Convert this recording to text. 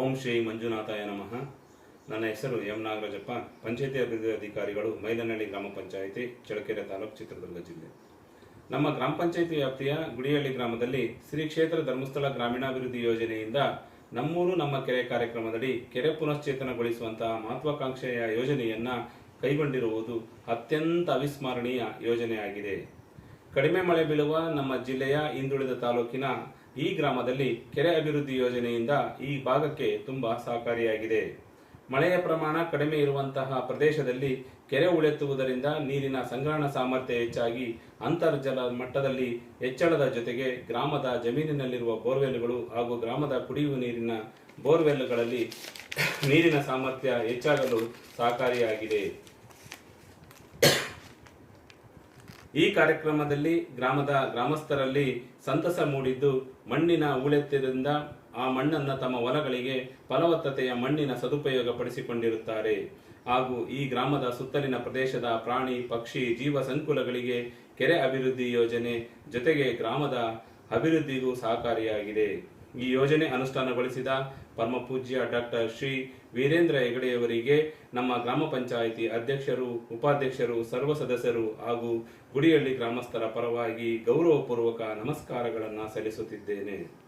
ಓಂ ಶ್ರೀ ಮಂಜುನಾಥಾಯ ನಮಃ. ನನ್ನ ಹೆಸರು ಎಂ ನಾಗರಾಜಪ್ಪ. ಪಂಚಾಯತಿ ಅಭಿವೃದ್ಧಿ ಅಧಿಕಾರಿಗಳು ಮೈದನಹಳ್ಳಿ ಗ್ರಾಮ ಪಂಚಾಯಿತಿ ಚಳಕೆರೆ ತಾಲೂಕು ಚಿತ್ರದುರ್ಗ ಜಿಲ್ಲೆ. ನಮ್ಮ ಗ್ರಾಮ ಪಂಚಾಯಿತಿ ವ್ಯಾಪ್ತಿಯ ಗುಡಿಹಳ್ಳಿ ಗ್ರಾಮದಲ್ಲಿ ಶ್ರೀ ಕ್ಷೇತ್ರ ಧರ್ಮಸ್ಥಳ ಗ್ರಾಮೀಣಾಭಿವೃದ್ಧಿ ಯೋಜನೆಯಿಂದ ನಮ್ಮೂರು ನಮ್ಮ ಕೆರೆ ಕಾರ್ಯಕ್ರಮದಡಿ ಕೆರೆ ಪುನಶ್ಚೇತನಗೊಳಿಸುವಂತಹ ಮಹತ್ವಾಕಾಂಕ್ಷೆಯ ಯೋಜನೆಯನ್ನ ಕೈಗೊಂಡಿರುವುದು ಅತ್ಯಂತ ಅವಿಸ್ಮರಣೀಯ ಯೋಜನೆಯಾಗಿದೆ. ಕಡಿಮೆ ಮಳೆ ಬೀಳುವ ನಮ್ಮ ಜಿಲ್ಲೆಯ ಹಿಂದುಳಿದ ತಾಲೂಕಿನ ಈ ಗ್ರಾಮದಲ್ಲಿ ಕೆರೆ ಅಭಿವೃದ್ಧಿ ಯೋಜನೆಯಿಂದ ಈ ಭಾಗಕ್ಕೆ ತುಂಬಾ ಸಹಕಾರಿಯಾಗಿದೆ. ಮಳೆಯ ಪ್ರಮಾಣ ಕಡಿಮೆ ಇರುವಂತಹ ಪ್ರದೇಶದಲ್ಲಿ ಕೆರೆ ಉಳೆತ್ತುವುದರಿಂದ ನೀರಿನ ಸಂಗ್ರಹಣ ಸಾಮರ್ಥ್ಯ ಹೆಚ್ಚಾಗಿ ಅಂತರ್ಜಲ ಮಟ್ಟದಲ್ಲಿ ಹೆಚ್ಚಳದ ಜೊತೆಗೆ ಗ್ರಾಮದ ಜಮೀನಿನಲ್ಲಿರುವ ಬೋರ್ವೆಲ್ಗಳು ಹಾಗೂ ಗ್ರಾಮದ ಕುಡಿಯುವ ನೀರಿನ ಬೋರ್ವೆಲ್ಗಳಲ್ಲಿ ನೀರಿನ ಸಾಮರ್ಥ್ಯ ಹೆಚ್ಚಾಗಲು ಸಹಕಾರಿಯಾಗಿದೆ. ಈ ಕಾರ್ಯಕ್ರಮದಲ್ಲಿ ಗ್ರಾಮದ ಗ್ರಾಮಸ್ಥರಲ್ಲಿ ಸಂತಸ ಮೂಡಿದ್ದು ಮಣ್ಣಿನ ಊಳೆತ್ತದಿಂದ ಆ ಮಣ್ಣನ್ನು ತಮ್ಮ ಹೊಲಗಳಿಗೆ ಫಲವತ್ತತೆಯ ಮಣ್ಣಿನ ಸದುಪಯೋಗ ಪಡಿಸಿಕೊಂಡಿರುತ್ತಾರೆ ಹಾಗೂ ಈ ಗ್ರಾಮದ ಸುತ್ತಲಿನ ಪ್ರದೇಶದ ಪ್ರಾಣಿ, ಪಕ್ಷಿ ಜೀವ ಸಂಕುಲಗಳಿಗೆ ಕೆರೆ ಅಭಿವೃದ್ಧಿ ಯೋಜನೆ ಜೊತೆಗೆ ಗ್ರಾಮದ ಅಭಿವೃದ್ಧಿಗೂ ಸಹಕಾರಿಯಾಗಿದೆ. ಈ ಯೋಜನೆ ಅನುಷ್ಠಾನಗೊಳಿಸಿದ ಪರಮ ಪೂಜ್ಯ ಡಾಕ್ಟರ್ ಶ್ರೀ ವೀರೇಂದ್ರ ಹೆಗಡೆಯವರಿಗೆ ನಮ್ಮ ಗ್ರಾಮ ಪಂಚಾಯಿತಿ ಅಧ್ಯಕ್ಷರು, ಉಪಾಧ್ಯಕ್ಷರು, ಸರ್ವ ಸದಸ್ಯರು ಹಾಗೂ ಗುಡಿಹಳ್ಳಿ ಗ್ರಾಮಸ್ಥರ ಪರವಾಗಿ ಗೌರವಪೂರ್ವಕ ನಮಸ್ಕಾರಗಳನ್ನು ಸಲ್ಲಿಸುತ್ತಿದ್ದೇನೆ.